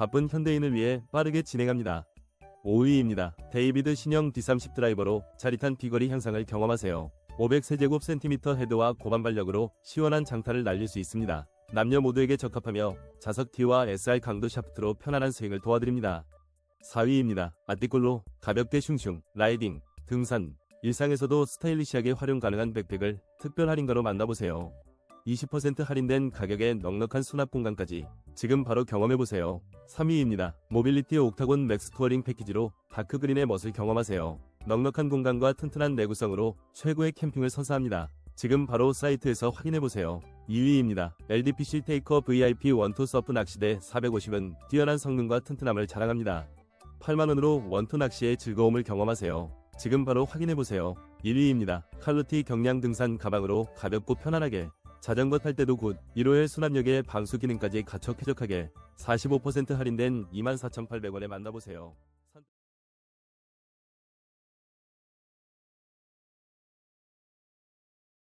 바쁜 현대인을 위해 빠르게 진행합니다. 5위입니다. 데이비드 신형 D30 드라이버로 짜릿한 비거리 향상을 경험하세요. 500세제곱센티미터 헤드와 고반 발력으로 시원한 장타를 날릴 수 있습니다. 남녀 모두에게 적합하며 자석 T와 SR 강도 샤프트로 편안한 스윙을 도와드립니다. 4위입니다. 아띠꼴로 가볍게 슝슝, 라이딩, 등산, 일상에서도 스타일리시하게 활용 가능한 백팩을 특별 할인가로 만나보세요. 20% 할인된 가격에 넉넉한 수납 공간까지 지금 바로 경험해보세요. 3위입니다. 모빌리티 옥타곤 맥스 투어링 패키지로 다크그린의 멋을 경험하세요. 넉넉한 공간과 튼튼한 내구성으로 최고의 캠핑을 선사합니다. 지금 바로 사이트에서 확인해보세요. 2위입니다. LDPC 테이커 VIP 원투 서프 낚시대 450은 뛰어난 성능과 튼튼함을 자랑합니다. 8만원으로 원투 낚시의 즐거움을 경험하세요. 지금 바로 확인해보세요. 1위입니다. 칼루티 경량 등산 가방으로 가볍고 편안하게 자전거 탈 때도 굿 1호의 수납력에 방수 기능까지 갖춰 쾌적하게 45% 할인된 24,800원에 만나보세요.